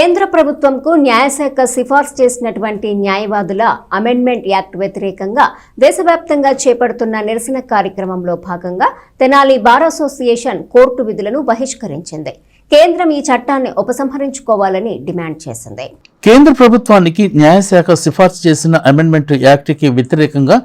కేంద్ర ప్రభుత్వంకు న్యాయశాఖ సిఫార్సు చేసినటువంటి న్యాయవాదుల అమెండ్మెంట్ యాక్ట్ వ్యతిరేకంగా దేశవ్యాప్తంగా చేపడుతున్న నిరసన కార్యక్రమంలో భాగంగా తెనాలి బార్ అసోసియేషన్ కోర్టు విధులను బహిష్కరించింది. కేంద్రం ఈ చట్టాన్ని ఉపసంహరించుకోవాలని డిమాండ్ చేసింది. కేంద్ర ప్రభుత్వానికి న్యాయశాఖ సిఫార్సు చేసిన అమెండ్మెంట్ యాక్ట్కి వ్యతిరేకంగా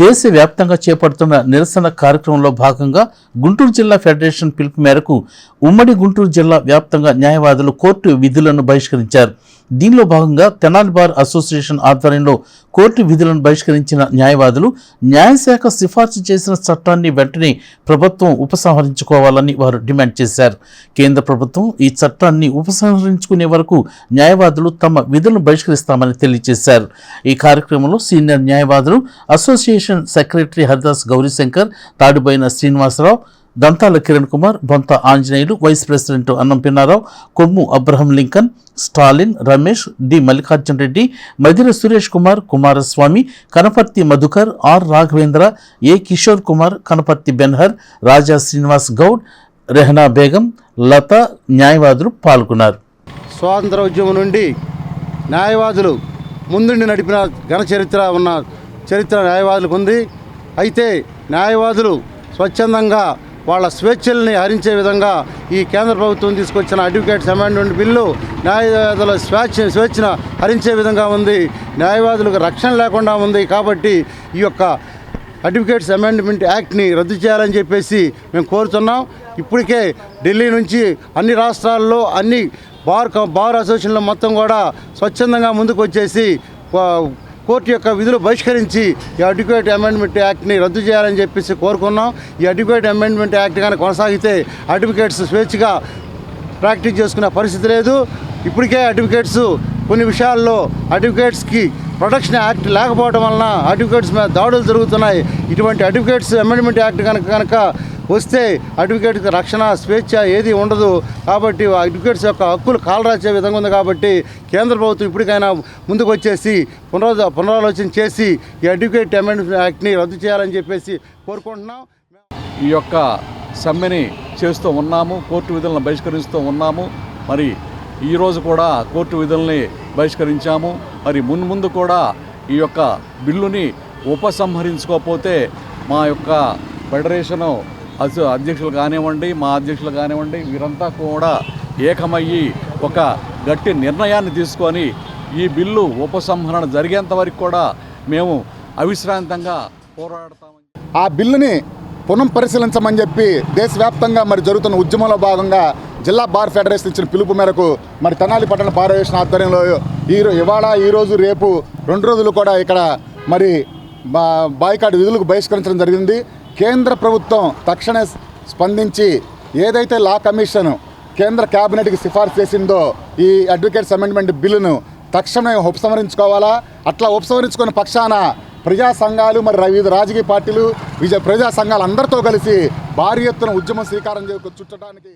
దేశవ్యాప్తంగా చేపడుతున్న నిరసన కార్యక్రమంలో భాగంగా గుంటూరు జిల్లా ఫెడరేషన్ పిలుపు మేరకు ఉమ్మడి గుంటూరు జిల్లా వ్యాప్తంగా న్యాయవాదులు కోర్టు విధులను బహిష్కరించారు. దీనిలో భాగంగా తెనాలి బార్ అసోసియేషన్ ఆధ్వర్యంలో కోర్టు విధులను బహిష్కరించిన న్యాయవాదులు న్యాయశాఖ సిఫార్సు చేసిన చట్టాన్ని వెంటనే ప్రభుత్వం ఉపసంహరించుకోవాలని వారు డిమాండ్ చేశారు. కేంద్ర ప్రభుత్వం ఈ చట్టాన్ని ఉపసంహరించుకునే వరకు న్యాయవాదులు తమ విధులను బహిష్కరిస్తామని తెలియజేశారు. ఈ కార్యక్రమంలో సీనియర్ న్యాయవాదులు association secretary Haridas Gaurishankar Tadiboina Srinivasarao Dantala Kiran Kumar Bonta Anjaneyulu vice president Annam Pinnarao Kommu Abraham Lincoln Stalin Ramesh D Mallikarjun Reddy Madhira Suresh Kumar Kumaraswamy Kanaparthi Madhukar R Raghavendra A Kishore Kumar Kanaparthi Benhur Raja Srinivas Goud Rehana Begum Latha న్యాయవాదులు పాల్గొన్నారు. స్వాతంత్ర ఉద్యమం నుండి న్యాయవాదులు ముందుండి నడిపిన ఘన చరిత్ర ఉన్న చరిత్ర న్యాయవాదులకు ఉంది అయితే న్యాయవాదులు స్వచ్ఛందంగా వాళ్ళ స్వేచ్ఛల్ని హరించే విధంగా ఈ కేంద్ర ప్రభుత్వం తీసుకొచ్చిన అడ్వకేట్స్ అమెండ్మెంట్ బిల్లు న్యాయవాదుల స్వేచ్ఛ స్వేచ్ఛను హరించే విధంగా ఉంది. న్యాయవాదులకు రక్షణ లేకుండా ఉంది కాబట్టి ఈ యొక్క అడ్వకేట్స్ అమెండ్మెంట్ యాక్ట్ని రద్దు చేయాలని చెప్పేసి మేము కోరుతున్నాం. ఇప్పటికే ఢిల్లీ నుంచి అన్ని రాష్ట్రాల్లో అన్ని బార్ బార్ అసోసియేషన్లు మొత్తం కూడా స్వచ్ఛందంగా ముందుకు వచ్చేసి కోర్టు యొక్క విధులు బహిష్కరించి ఈ అడ్వకేట్ అమెండ్మెంట్ యాక్ట్ని రద్దు చేయాలని చెప్పేసి కోరుకున్నాం. ఈ అడ్వకేట్ అమెండ్మెంట్ యాక్ట్ కానీ కొనసాగితే అడ్వకేట్స్ స్వేచ్ఛగా ప్రాక్టీస్ చేసుకునే పరిస్థితి లేదు. ఇప్పటికే అడ్వకేట్స్ కొన్ని విషయాల్లో అడ్వకేట్స్కి ప్రొటెక్షన్ యాక్ట్ లేకపోవడం వలన అడ్వకేట్స్ మీద దాడులు జరుగుతున్నాయి. ఇటువంటి అడ్వకేట్స్ అమెండ్మెంట్ యాక్ట్ కనుక కనుక వస్తే అడ్వకేట్కి రక్షణ స్వేచ్ఛ ఏది ఉండదు. కాబట్టి అడ్వకేట్స్ యొక్క హక్కులు కాలరాచే విధంగా ఉంది కాబట్టి కేంద్ర ప్రభుత్వం ఇప్పటికైనా ముందుకు వచ్చేసి పునరా పునరాలోచన చేసి ఈ అడ్వకేట్ అమెండ్మెంట్ యాక్ట్ని రద్దు చేయాలని చెప్పేసి కోరుకుంటున్నాం. ఈ యొక్క సమ్మెని చేస్తూ ఉన్నాము కోర్టు విధులను బహిష్కరిస్తూ ఉన్నాము. మరి ఈరోజు కూడా కోర్టు విధుల్ని బహిష్కరించాము. మరి మున్ముందు కూడా ఈ యొక్క బిల్లుని ఉపసంహరించుకోకపోతే మా యొక్క ఫెడరేషను అసలు అధ్యక్షులు కానివ్వండి మా అధ్యక్షులు కానివ్వండి వీరంతా కూడా ఏకమయ్యి ఒక గట్టి నిర్ణయాన్ని తీసుకొని ఈ బిల్లు ఉపసంహరణ జరిగేంత వరకు కూడా మేము అవిశ్రాంతంగా పోరాడతామని ఆ బిల్లుని పునః పరిశీలించమని చెప్పి దేశవ్యాప్తంగా మరి జరుగుతున్న ఉద్యమంలో భాగంగా జిల్లా బార్ ఫెడరేషన్ ఇచ్చిన పిలుపు మేరకు మరి తెనాలి పట్టణ పారవేషన్ ఆధ్వర్యంలో ఈ ఇవాళ ఈరోజు రేపు రెండు రోజులు కూడా ఇక్కడ మరి బా బాయ్కాట్ విధులకు బహిష్కరించడం జరిగింది. కేంద్ర ప్రభుత్వం తక్షణ స్పందించి ఏదైతే లా కమిషన్ కేంద్ర కేబినెట్కి సిఫార్సు చేసిందో ఈ అడ్వకేట్స్ అమెండ్మెంట్ బిల్లును తక్షణమే ఉపసంహరించుకోవాలా? అట్లా ఉపసంహరించుకున్న పక్షాన ప్రజా సంఘాలు మరి వివిధ రాజకీయ పార్టీలు విజయ ప్రజా సంఘాలు అందరితో కలిసి భారీ ఎత్తున ఉద్యమం శ్రీకారం చే- చుట్టడానికి